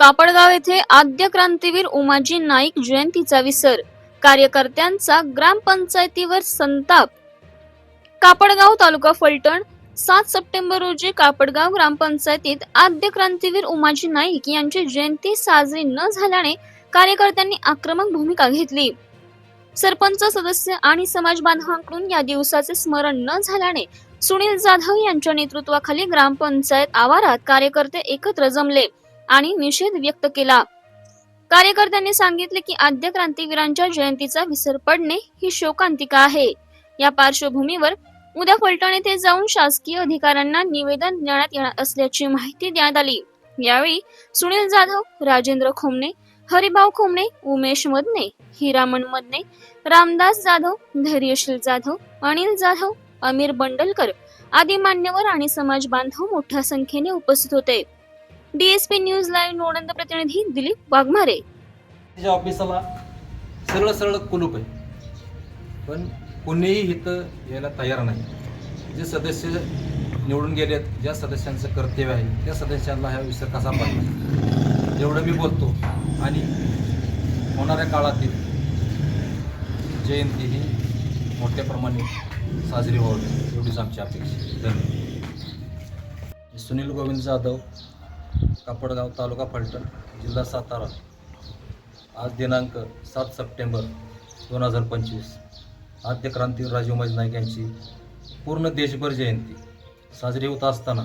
कापडगाव येथे आद्य क्रांतीवीर उमाजी नाईक जयंतीचा विसर. कार्यकर्त्यांचा ग्रामपंचायतीवर संताप. कापडगाव तालुका फलटण सात सप्टेंबर रोजी कापडगाव ग्रामपंचायतीत आद्य क्रांतीवीर उमाजी नाईक यांची जयंती साजरी न झाल्याने कार्यकर्त्यांनी आक्रमक भूमिका घेतली. सरपंच सदस्य आणि समाज बांधवांकडून या दिवसाचे स्मरण न झाल्याने सुनील जाधव यांच्या नेतृत्वाखाली ग्रामपंचायत आवारात कार्यकर्ते एकत्र जमले. आणि निषेध व्यक्त केला. कार्यकर्त्यांनी सांगितले की आद्य क्रांतीवीरांच्या जयंतीचा विसर पडणे ही शोकांतिका आहे. या पार्श्वभूमीवर उद्या फलटण येथे जाऊन शासकीय अधिकाऱ्यांना निवेदन देण्यात येणार असल्याची माहिती देण्यात आली. यावेळी सुनील जाधव राजेंद्र खोमणे हरिभाऊ खोमणे उमेश मदने हिरामन मदने रामदास जाधव धैर्यशील जाधव अनिल जाधव अमीर बंडलकर आदी मान्यवर आणि समाज बांधव मोठ्या संख्येने उपस्थित होते. डीएसपी न्यूज लाईव्ह नोडंद प्रतिनिधी दिलीप वाघमारे. त्याच्या ऑफिसाला सरळ सरळ कुलूप आहे. पण कोणीही इथं यायला तयार नाही. जे सदस्य निवडून गेलेत ज्या सदस्यांचं कर्तव्य आहे त्या सदस्यांना हा विसर कसा पाडला एवढं मी बोलतो. आणि होणाऱ्या काळातील जयंती ही मोठ्या प्रमाणे साजरी व्हावी एवढीच आमची अपेक्षा आहे. धन्यवाद. सुनील गोविंद जाधव कापडगाव तालुका फलटण जिल्हा सातारा. आज दिनांक सात सप्टेंबर दोन हजार पंचवीस. आद्य क्रांतीवीर राजीव उमाजी नाईक यांची पूर्ण देशभर जयंती. साजरी होत असताना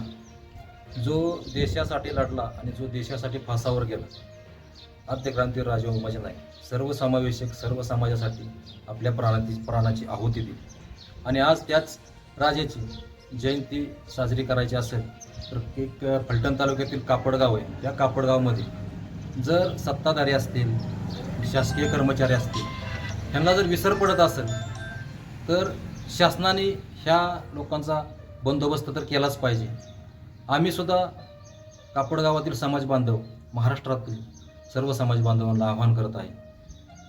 जो देशासाठी लढला आणि जो देशासाठी फासावर गेला आद्य क्रांतीवीर राजीव उमाजी नाईक सर्वसमावेशक सर्व समाजासाठी आपल्या प्राणाची प्राणाची आहुती दिली. आणि आज त्याच राजाची जयंती साजरी करायची असेल तर एक फलटण तालुक्यातील कापडगाव आहे. त्या कापडगावमध्ये जर सत्ताधारी असतील शासकीय कर्मचारी असतील ह्यांना जर विसर पडत असेल तर शासनाने ह्या लोकांचा बंदोबस्त तर केलाच पाहिजे. आम्हीसुद्धा कापडगावातील समाज बांधव महाराष्ट्रातील सर्व समाज बांधवांना आवाहन करत आहे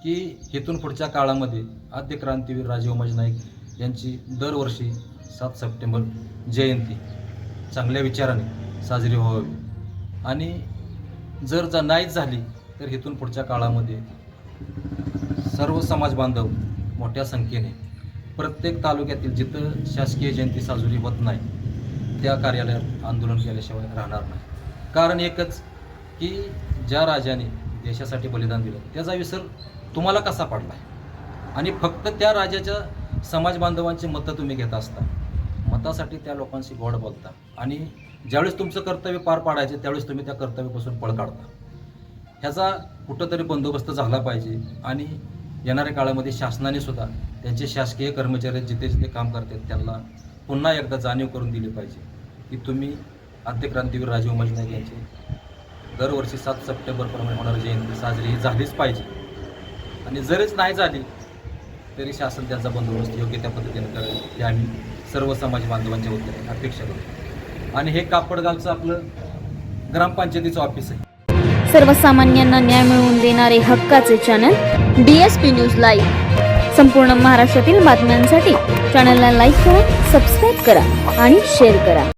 की इथून पुढच्या काळामध्ये आद्य क्रांतीवीर राजीव उमाजी नाईक यांची दरवर्षी सात सप्टेंबर जयंती. चांगल्या विचाराने साजरी व्हावी. आणि जर जा नाहीच झाली तर इथून पुढच्या काळामध्ये सर्व समाज बांधव मोठ्या संख्येने प्रत्येक तालुक्यातील जिथं शासकीय जयंती साजरी होत नाही त्या कार्यालयात आंदोलन केल्याशिवाय राहणार नाही. कारण एकच की ज्या राजाने देशासाठी बलिदान दिलं त्याचा विसर तुम्हाला कसा पडला? आणि फक्त त्या राजाच्या समाज बांधवांची मतं तुम्ही घेत असता मतासाठी त्या लोकांशी गोड बोलता आणि ज्यावेळेस तुमचं कर्तव्य पार पाडायचे त्यावेळेस तुम्ही त्या कर्तव्यापासून पळ काढता. ह्याचा कुठंतरी बंदोबस्त झाला पाहिजे आणि येणाऱ्या काळामध्ये शासनाने सुद्धा त्यांचे शासकीय कर्मचारी जिथे जिथे काम करतात त्यांना पुन्हा एकदा जाणीव करून दिली पाहिजे की तुम्ही आद्यक्रांतीवीर राजीव मजनाक यांचे दरवर्षी सात सप्टेंबरप्रमाणे होणारी जयंती साजरी ही झालीच पाहिजे. आणि जरीच नाही झाली तरी शासन त्यांचा बंदोबस्त योग्य त्या पद्धतीने करेल हे आम्ही सर्व समाज बांधवांच्या वतीने अपेक्षा करतो. आणि हे कापडगावचं आपलं ग्रामपंचायतीचं ऑफिस आहे. सर्वसामान्यांना न्याय मिळवून देणारे हक्काचे चॅनल डीएसपी न्यूज लाईव्ह संपूर्ण महाराष्ट्रातील बातम्यांसाठी चॅनलला लाईक करा सबस्क्राईब करा आणि शेअर करा.